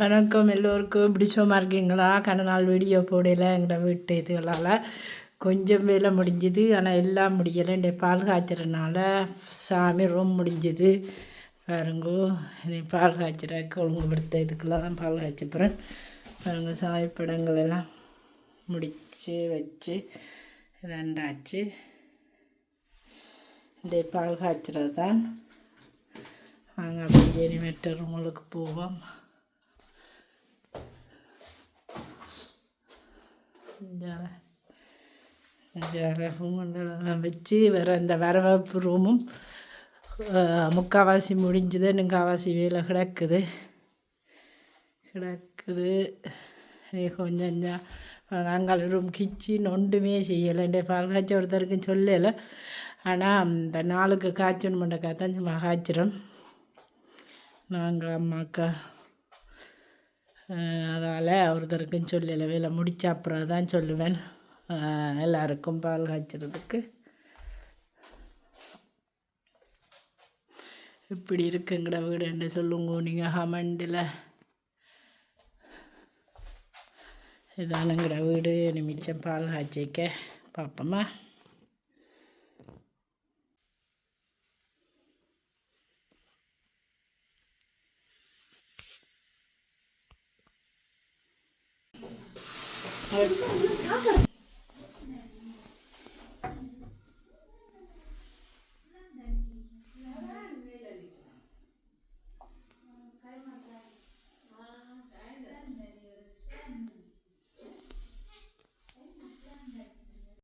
வணக்கம் எல்லோருக்கும். பிடிச்சமாக இருக்கீங்களா கன நாள் வீடியோ போடல எங்களோட வீட்டு இதுகளால். கொஞ்சம் வேலை முடிஞ்சுது ஆனால் எல்லாம் முடியலை. இந்த பால் காய்ச்சறனால சாமி ரூம் முடிஞ்சுது. பாருங்கோ இனி பால் காய்ச்சறக்கு ஒழுங்குபடுத்த இதுக்கெல்லாம் தான் பால் காய்ச்ச பாருங்க சாமி படங்கள் எல்லாம் முடித்து வச்சு ரெண்டாச்சு இந்த பால் காய்ச்சறது தான் வாங்க அப்படியே இனிமேட்டு ரூமுக்கு போவோம். ரூமெல்லாம் வச்சு வேறு இந்த வரவேற்பு ரூமும் முக்காவாசி முக்கால்வாசி முடிஞ்சுது. இன்னும் வேலை கிடக்குது. கிடக்குது. கொஞ்சம் கொஞ்சம் நாங்கள் ரூம் கிச்சின் ஒன்றுமே செய்யலை. பால் காய்ச்ச ஒருத்தருக்கும் சொல்லலை. ஆனால் இந்த நாளுக்கு காய்ச்சணும் பண்ணக்கா தான் சும்மா காய்ச்சிரும் நாங்கள் அம்மாக்கா அதால் ஒருத்தருக்கும் சொல்லலை வேலை முடிச்ச அப்புறம் தான் சொல்லுவேன் எல்லாருக்கும் பால் காய்ச்சறதுக்கு. இப்படி இருக்குங்கட வீடுன்னு சொல்லுங்க நீங்கள் ஹமண்டில். இதானுங்கிற வீடு இனி மிச்சம் பால் காய்ச்சிக்க. பார்ப்போமா 哎。